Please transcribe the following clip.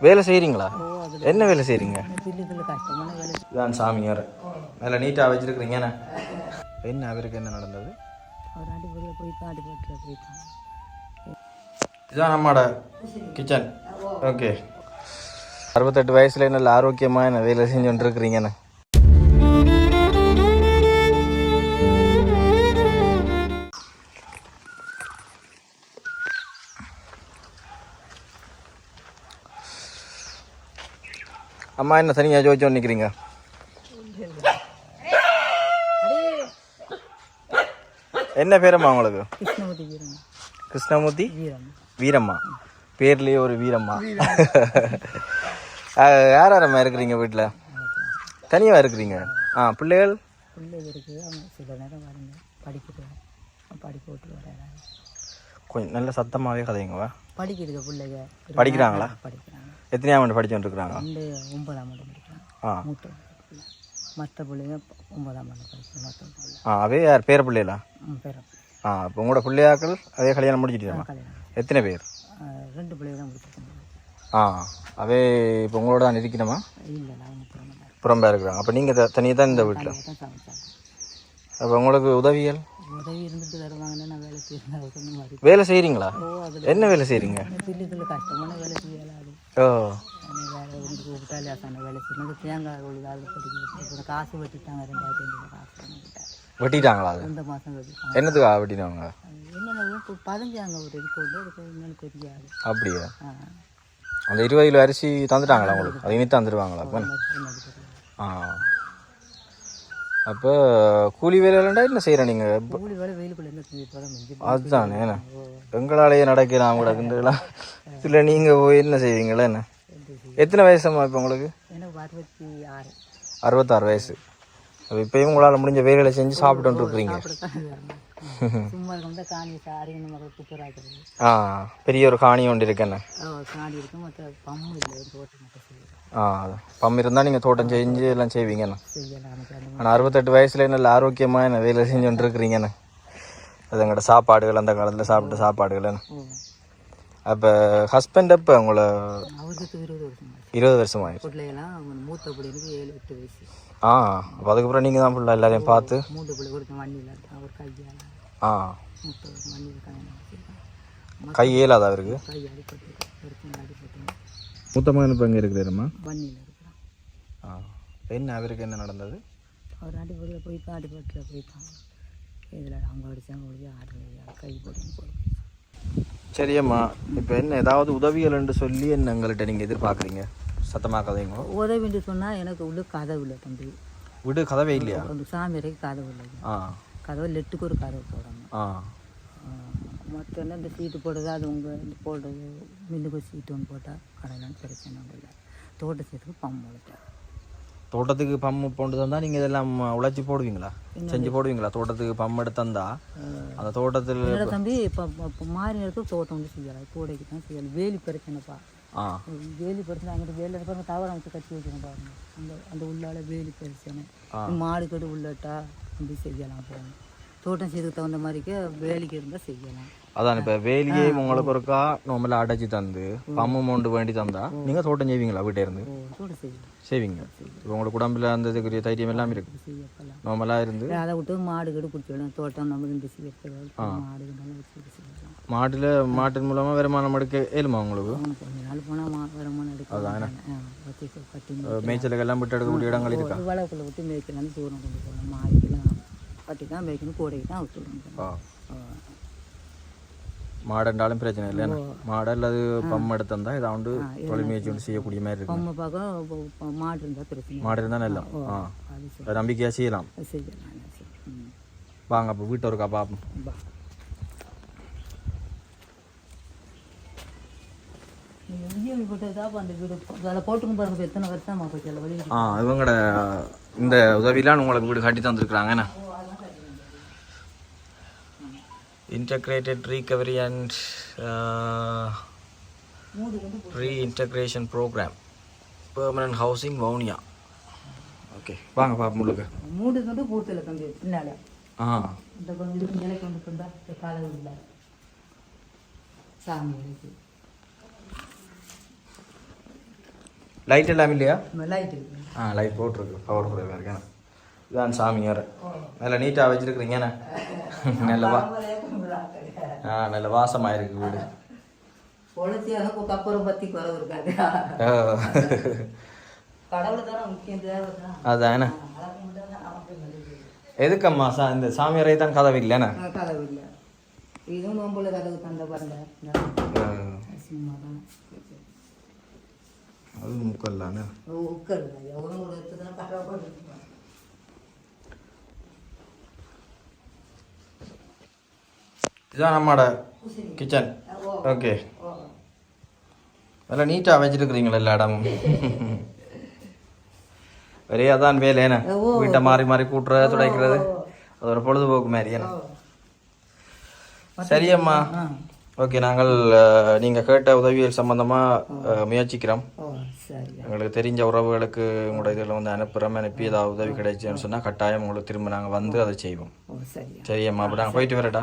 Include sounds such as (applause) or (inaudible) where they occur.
வேலை செய்கிறீங்களா என்ன வேலை செய்கிறீங்க இதான் சாமியார். நல்லா நீட்டாக வச்சுருக்கிறீங்க என்ன? என்ன அவருக்கு என்ன நடந்தது? இதுதான் நம்மளோட கிச்சன் ஓகே அறுபத்தெட்டு வயசுல நல்ல ஆரோக்கியமாக என்ன வேலை செஞ்சுட்டு இருக்கிறீங்கண்ணே அம்மா என்ன தனியாக ஜோதிச்சு நிற்கிறீங்க என்ன பேரம்மா உங்களுக்கு? கிருஷ்ணமூர்த்தி வீரம்மா. பேர்லயே ஒரு வீரம்மா. யார் யாரம்மா இருக்கிறீங்க வீட்டில் தனியாக இருக்கிறீங்க. ஆ பிள்ளைகள்? பிள்ளைங்க இருக்குது அவங்க சில நேரம் வரங்க படிக்கிறது படிக்க விட்டு வர்றாங்க கொஞ்சம் நல்ல சத்தமாகவே கதைங்கவா படிக்கிறது பிள்ளைங்க. படிக்கிறாங்களா? படிக்கிறாங்க. எத்தனையாம் ஆண்டு படிச்சுட்டு இருக்கிறாங்க ரெண்டு ஒன்பதாம் ஆண்டு படிக்கிறாங்க. மற்ற பிள்ளைங்க ஒன்பதாம் ஆண்டு படிக்கிறாங்க ஆ அவே யார்? பேர பிள்ளைகளா? ம் பேரும் ஆ இப்போ உங்களோட பிள்ளையாக்கள் அதே கல்யாணம் முடிச்சிட்டீங்களா எத்தனை பேர்? ரெண்டு பிள்ளைங்க தான் முடிச்சிருக்காங்க. ஆ அவே இப்போ உங்களோட தான் இருக்கணுமா? இல்லை புறம்பா இருக்கிறாங்க. அப்போ நீங்கள் தனியாக தான் இந்த வீட்டில் அப்போ உங்களுக்கு உதவியல் உதவி இருந்துட்டு வருவாங்கன்னு நான் வேலை மாதிரி. வேலை செய்கிறீங்களா என்ன வேலை செய்கிறீங்க கஷ்டமான வேலை செய்யலாது. ஓ. வேலை செய்யணும். தேங்காய் படிக்க காசு வெட்டிட்டாங்க. ரெண்டாயிரத்தி ஐநூறு காசு வெட்டிட்டாங்களா ரெண்டு மாதம் வெட்டிட்டாங்க. என்னென்ன ஒரு இது கொண்டு அதுக்கு என்னன்னு தெரியாது அப்படியா? ஆ. அந்த இருபது கிலோ அரிசி தந்துட்டாங்களா உங்களுக்கு? அது இனி தந்துடுவாங்களா அப்போ? ஆ. அப்போ கூலி வேலையிலண்டா என்ன செய்கிறேன் நீங்கள் கூலி வேலை வெயிலுக்குள்ள அதுதானே. என்ன எங்களாலேயே கிண்டுலாம் இதில் நீங்கள் போய் என்ன செய்வீங்களா என்ன? எத்தனை வயசுமா இப்போ உங்களுக்கு? எனக்கு அறுபத்தி ஆறு. அறுபத்தாறு வயசு. அப்போ இப்போயும் உங்களால் முடிஞ்ச வேலைகளை செஞ்சு சாப்பிட்டு இருக்கிறீங்க. அப்படித்தான் வேணும். (laughs) சும்மா இருக்க காணி அறிவு மக்கள் குப்பராக்குறது ஆ பெரிய ஒரு காணி ஒன்று இருக்கேண்ணே இல்லை ஆ பம் இருந்தால் நீங்கள் தோட்டம் செஞ்சு எல்லாம் செய்வீங்கண்ணே ஆனால் அறுபத்தெட்டு வயசுல நல்ல ஆரோக்கியமாக என்ன வேலை செஞ்சுட்டு இருக்கிறீங்கண்ணே அது எங்களோட சாப்பாடுகள் அந்த காலத்தில் சாப்பிட்ட சாப்பாடுகள் அப்போ ஹஸ்பண்ட் அப்போ உங்களை இருபது வருஷம் ஆச்சு இருபது வருஷம் ஆயிடுச்சு பிள்ளையெல்லாம் அவங்க மூத்த பிள்ளைங்களுக்கு ஏழு எட்டு வயசு. ஆ அப்போ அதுக்கப்புறம் நீங்கள் தான் ஃபுல்லாக எல்லாரையும் பார்த்து? மூத்த பிள்ளை ஒருத்தன் வண்டியில் இருக்கான் ஒரு கையால் ஆ. மூத்த வண்டியில் கை இயலாதா அவருக்கு? கை அடிப்பட்டு ஒருத்தன் அடிப்பட்டு மூத்த மகன் இப்போ எங்கே இருக்கிறாருமா வண்டியில் இருக்கிறான். ஆ. என்ன அவருக்கு என்ன நடந்தது? அவர் அடிப்படையில் போய்த்தான் அடிப்பட்டில் போய்த்தான் இதில் அவங்க அடித்தாங்க ஒழிய ஆடலையா கை போட்டு போய் சரியம்மா இப்போ என்ன ஏதாவது உதவிகள்னு சொல்லி என்ன எங்கள்கிட்ட நீங்கள் எதிர்பார்க்குறீங்க? சத்தமாக்காதீங்க உதவின்னு சொன்னால் எனக்கு உள்ள கதவு இல்லை தம்பி. விடு கதவே இல்லையா? சாமி வரைக்கும் கதவு இல்லை. ஆ. கதவு லெட்டுக்கு ஒரு கதவு போடணும். ஆ. மற்ற என்ன இந்த சீட்டு போடுறது அது உங்கள் இந்த போடுறது மில்லுக்கு சீட்டு ஒன்று போட்டால் கடையிலான்னு பிரச்சனை இல்லை தோட்ட சீட்டுக்கு பம்பு போட்டேன் தோட்டத்துக்கு பம்பு போட்டு தந்தா நீங்கள் இதெல்லாம் உழைச்சி போடுவீங்களா? செஞ்சு போடுவீங்களா? தோட்டத்துக்கு பம்பு எடுத்து தந்தா அந்த தோட்டத்தில் தம்பி இப்போ மாறி நேரத்துக்கு தோட்டம் வந்து செய்யலாம் கூடைக்கு தான் செய்யலாம் வேலி பிரச்சனைப்பா. ஆ. வேலி பிரச்சனை அங்கிட்டு வேலியில் இருப்பாங்க தவறு அமைச்சு கட்டி வைக்கணும் பாருங்க. அந்த அந்த உள்ளால வேலி பிரச்சனை. மாடு கட்டு உள்ளட்டா அப்படி செய்யலாம் போகணும் தோட்டம் செய்யறதுக்கு தகுந்த மாதிரிக்கு வேலிக்கு இருந்தால் செய்யலாம். அதான் இப்போ வேலியே உங்களுக்கு ஒருக்கா நார்மலாக அடைச்சி தந்து பம்பு மௌண்டு வேண்டி தந்தா நீங்கள் தோட்டம் செய்வீங்களா வீட்டே இருந்து? செய்வீங்க. இப்போ உங்களுக்கு உடம்புல அந்த இதுக்குரிய தைரியம் எல்லாம் இருக்கு? நார்மலாக இருந்து? அதை விட்டு மாடு கட்டு பிடிச்சிடும் தோட்டம் நம்ம செய்யலாம் மாட்டில் மாட்டின் மூலமாக வருமானம் எடுக்க ஏழுமா உங்களுக்கு? கட்டி மேய்ச்சலுக்கு எல்லாம் விட்டு எடுக்கக்கூடிய இடங்கள் இருக்கா? வளவுக்குள்ள விட்டு மேய்க்கலாம் தூரம் கொண்டு போகணும் மாடுக்கெல்லாம் கட்டி தான் மேய்க்கணும். கூடைக்கு தான் விட்டுடணும் ஆ. மாடுன்றாலும் பிரச்சனை இல்லை என்ன? மாடு அல்லது பம்பு எடுத்து தந்தா இதாண்டு தொழில் முயற்சி ஒன்று செய்யக்கூடிய மாதிரி இருக்கு பொம்மை பார்க்க மாடு இருந்தால் பிரச்சனை. மாடு இருந்தால் நல்லா. ஆ நம்பிக்கையாக செய்யலாம். செய்யலாம் வாங்க அப்போ வீட்டு ஒருக்கா பார்ப்போம் பா நீங்கள் விஜய் போட்டதாக அந்த வீடு. அதில் போட்டுக்கும் பாருங்க இப்ப எத்தனை வருஷம் போச்சு அதில் வழி ஆ இவங்களோட இந்த உதவிலாம் உங்களுக்கு வீடு கட்டி தந்துருக்குறாங்க என்ன? Integrated recovery and reintegration program permanent housing Vavuniya okay வாங்க பார்ப்போம் உங்களுக்கு மூடு கொண்டு பூர்த்தியில் தம்பி பின்னால. ஆ. இந்த கொஞ்சம் இதுக்கு நிலை கொண்டு கொண்டா இந்த காலை இல்லை சாமி இருக்கு. லைட் எல்லாம் இல்லையா? லைட் இருக்கு. ஆ லைட் போட்டிருக்கு. பவர் குறைவாக இருக்கேன் இதான் சாமி வேறு. நல்லா நீட்டாக வச்சுருக்குறீங்கண்ணே நல்ல வா. ஆ நல்ல வாசமாக இருக்கு வீடு அதானே. எதுக்கம்மா சா இந்த சாமியாரை தான் கதவு இல்லைண்ணே கதவு இல்லை. இதுவும் நோம்புல கதவு தந்த பாருங்க இந்த சும்மா தான் அது முக்கல்லாண்ணே உட்காருங்க எவ்வளோ ஒரு இடத்துல கதவை போட்டு இதுதான் நம்மளோட கிச்சன் ஓகே நல்லா நீட்டாக வச்சுருக்குறீங்களா எல்லா இடமும். (laughs) ஒரே அதான் வேலையேண்ணே வீட்டை மாறி மாறி கூட்டுறது துடைக்கிறது. அது ஒரு பொழுதுபோக்கு மாதிரி சரியம்மா. ஓகே நாங்கள் அஹ், நீங்க கேட்ட உதவிகள் சம்பந்தமா அஹ், முயற்சிக்கிறோம். எங்களுக்கு தெரிஞ்ச உறவுகளுக்கு உங்களோட இதில் வந்து அனுப்புகிறோம் அனுப்பி ஏதாவது உதவி கிடைச்சுன்னு சொன்னா கட்டாயம் உங்களுக்கு திரும்ப நாங்கள் வந்து அதை செய்வோம். சரியம்மா அப்போ நாங்கள் போயிட்டு வரட்டா